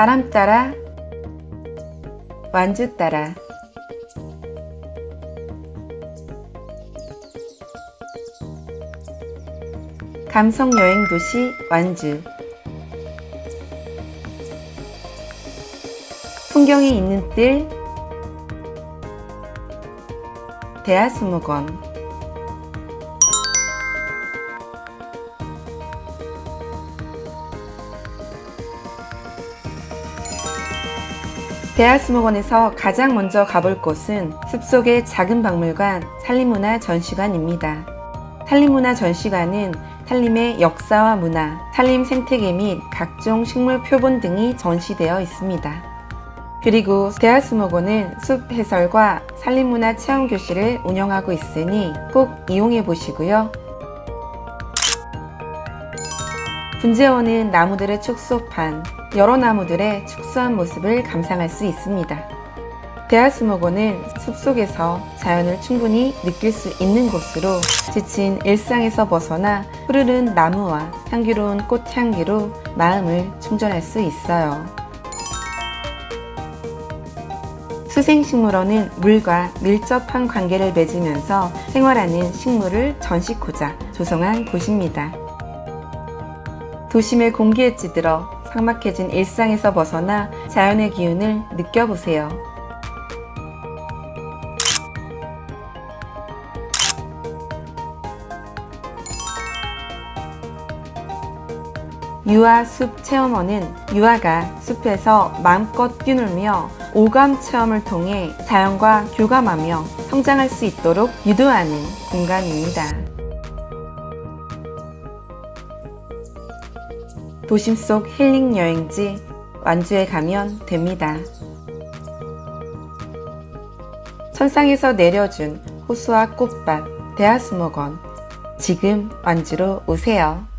바람 따라 완주 따라. 감성 여행 도시 완주. 풍경이 있는 뜰 대하수목원 대하수목원에서 가장 먼저 가볼 곳은 숲속의 작은 박물관 산림문화 전시관입니다. 산림문화 전시관은 산림의 역사와 문화, 산림 생태계 및 각종 식물 표본 등이 전시되어 있습니다. 그리고 대하수목원은 숲 해설과 산림문화 체험 교실을 운영하고 있으니 꼭 이용해 보시고요. 분재원은 나무들을 축소판, 여러 나무들의 축소한 모습을 감상할 수 있습니다. 대하수목원은 숲속에서 자연을 충분히 느낄 수 있는 곳으로 지친 일상에서 벗어나 푸르른 나무와 향기로운 꽃향기로 마음을 충전할 수 있어요. 수생식물원은 물과 밀접한 관계를 맺으면서 생활하는 식물을 전시코자 조성한 곳입니다. 도심의 공기에 찌들어 삭막해진 일상에서 벗어나 자연의 기운을 느껴보세요. 유아 숲 체험원은 유아가 숲에서 마음껏 뛰놀며 오감 체험을 통해 자연과 교감하며 성장할 수 있도록 유도하는 공간입니다. 도심 속 힐링 여행지 완주에 가면 됩니다. 천상에서 내려준 호수와 꽃밭 대하수목원 지금 완주로 오세요.